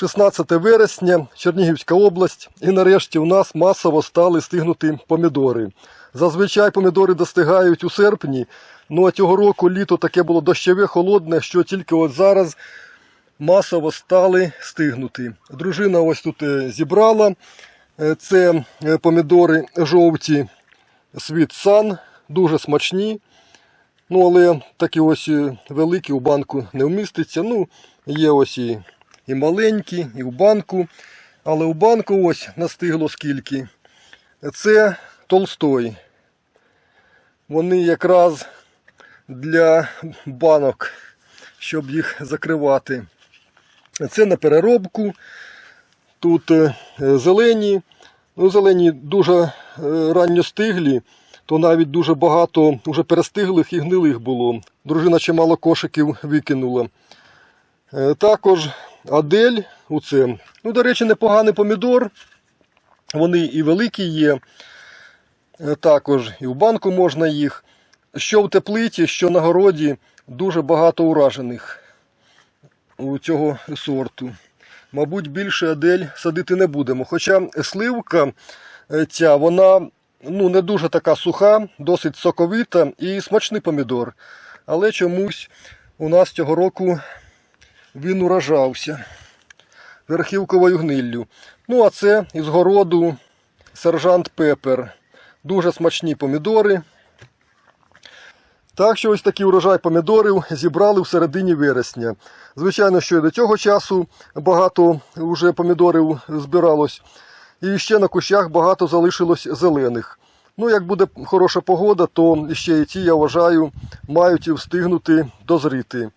16 вересня, Чернігівська область, і нарешті у нас масово стали стигнути помідори. Зазвичай помідори достигають у серпні, ну а цього року літо таке було дощове, холодне, що тільки от зараз масово стали стигнути. Дружина ось тут е, зібрала. Е, Це е, помідори жовті світ сан, дуже смачні. Ну, але такі ось великі у банку не вміститься. Ну, є ось і, і маленькі, і в банку. Але у банку ось настигло скільки. Це Толстой. Вони якраз для банок, щоб їх закривати. Це на переробку. Тут е, зелені. Ну, зелені дуже е, ранньо стиглі, то навіть дуже багато вже перестиглих і гнилих було. Дружина чимало кошиків викинула. Е, Також Адель, оце. Ну, до речі, непоганий помідор. Вони і великі є. Е, Також і в банку можна їх. Що в теплиці, що на городі, дуже багато уражених у цього сорту. Мабуть, більше Адель садити не будемо. Хоча сливка е, ця, вона ну, не дуже така суха, досить соковита і смачний помідор. Але чомусь у нас цього року він уражався верхівковою гниллю. Ну, а це із городу сержант Пепер. Дуже смачні помідори. Так що ось такий урожай помідорів зібрали в середині вересня. Звичайно, що і до цього часу багато вже помідорів збиралось. І ще на кущах багато залишилось зелених. Ну, як буде хороша погода, то ще і ці, я вважаю, мають встигнути дозріти.